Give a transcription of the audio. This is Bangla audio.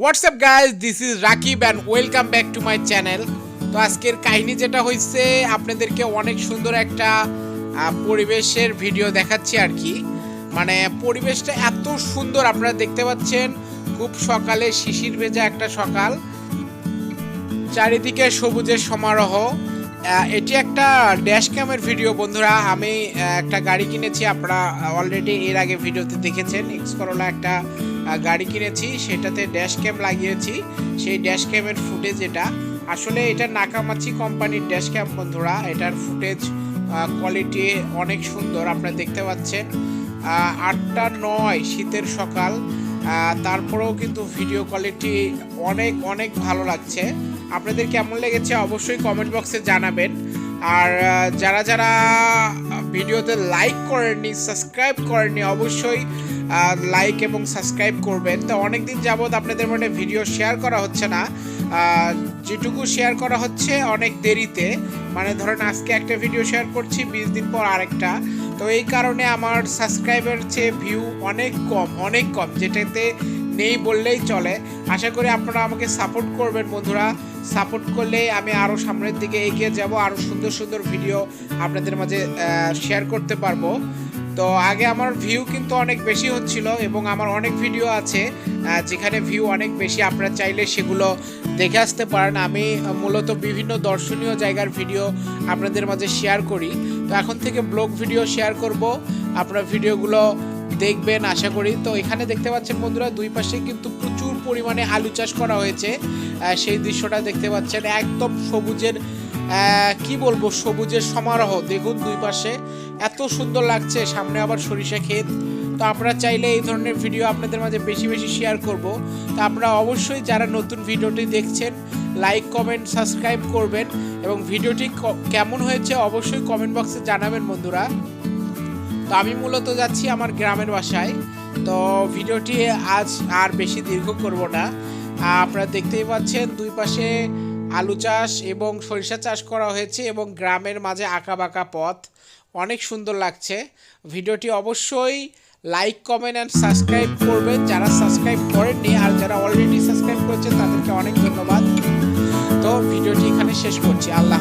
What's up guys this is Rakib and welcome back to my channel তো আজকের কাহিনী যেটা হয়েছে আপনাদেরকে অনেক সুন্দর একটা পরিবেশের ভিডিও দেখাচ্ছি আর কি। মানে পরিবেশটা এত সুন্দর, আপনারা দেখতে পাচ্ছেন, খুব সকালে শিশির ভেজা একটা সকাল। চারিদিকে সবুজের সমারোহ এটি একটা ড্যাশ ক্যামের ভিডিও, বন্ধুরা। আমি একটা গাড়ি কিনেছি, আপনারা অলরেডি এর আগে ভিডিওতে দেখেছেন। এক্স করোলা একটা গাড়ি কিনেছি, সেটাতে ড্যাশ ক্যাম লাগিয়েছি। সেই ড্যাশ ক্যামের ফুটেজ এটা। আসলে এটা নাকামাচি কোম্পানির ড্যাশ ক্যাম বন্ধুরা। এটার ফুটেজ কোয়ালিটি অনেক সুন্দর, আপনারা দেখতে পাচ্ছেন। আটটা নয় শীতের সকাল। তারপরেও কিন্তু ভিডিও কোয়ালিটি অনেক অনেক ভালো লাগছে। আপনাদের কেমন লেগেছে অবশ্যই কমেন্ট বক্সে জানাবেন। আর যারা যারা ভিডিওতে লাইক করেননি সাবস্ক্রাইব করেননি, অবশ্যই লাইক এবং সাবস্ক্রাইব করবেন। তো অনেক দিন যাবৎ আপনাদের মনে ভিডিও শেয়ার করা হচ্ছে না। যেটুকু শেয়ার করা হচ্ছে অনেক দেরিতে। মানে ধরেন আজকে একটা ভিডিও শেয়ার করছি, বিশ দিন পর আরেকটা। তো এই কারণে আমার সাবস্ক্রাইবের চেয়ে ভিউ অনেক কম অনেক কম। যেটাতে নেই বললেই চলে। আশা করি আপনারা আমাকে সাপোর্ট করবেন বন্ধুরা। সাপোর্ট করলে আমি আরও সামনের দিকে এগিয়ে যাব আরও সুন্দর সুন্দর ভিডিও আপনাদের মাঝে শেয়ার করতে পারব। তো আগে আমার ভিউ কিন্তু অনেক বেশি হচ্ছিল এবং আমার অনেক ভিডিও আছে যেখানে ভিউ অনেক বেশি, আপনারা চাইলে সেগুলো দেখে আসতে পারেন। আমি মূলত বিভিন্ন দর্শনীয় জায়গার ভিডিও আপনাদের মাঝে শেয়ার করি। তো এখন থেকে ব্লগ ভিডিও শেয়ার করব। আপনার ভিডিওগুলো দেখবেন, আশা করি। তো এখানে দেখতে পাচ্ছেন বন্ধুরা, দুই পাশে কিন্তু প্রচুর পরিমাণে আলু চাষ করা হয়েছে। সেই দৃশ্যটা দেখতে পাচ্ছেন, একদম সবুজের কি বলব, সবুজের সমারোহ। দেখুন দুই পাশে, এত সুন্দর লাগছে। সামনে আবার সরিষা ক্ষেত। তো আপনারা চাইলে এই ধরনের ভিডিও আপনাদের মাঝে বেশি বেশি শেয়ার করব। তো আপনারা অবশ্যই যারা নতুন ভিডিওটি দেখছেন লাইক কমেন্ট সাবস্ক্রাইব করবেন। এবং ভিডিওটি কেমন হয়েছে অবশ্যই কমেন্ট বক্সে জানাবেন বন্ধুরা। তো আমি মূলত যাচ্ছি আমার গ্রামের বাসায়। তো ভিডিওটি আজ আর বেশি দীর্ঘ করব না। আপনারা দেখতেই পাচ্ছেন দুই পাশে আলু চাষ এবং সরিষা চাষ করা হয়েছে এবং গ্রামের মাঝে আঁকা বাঁকা পথ। অনেক সুন্দর লাগছে। ভিডিওটি অবশ্যই লাইক, কমেন্ট অ্যান্ড সাবস্ক্রাইব করবেন। যারা সাবস্ক্রাইব করেননি আর যারা অলরেডি সাবস্ক্রাইব করেছেন, তাদেরকে অনেক ধন্যবাদ। তো ভিডিওটি এখানে শেষ করছি। আল্লাহ।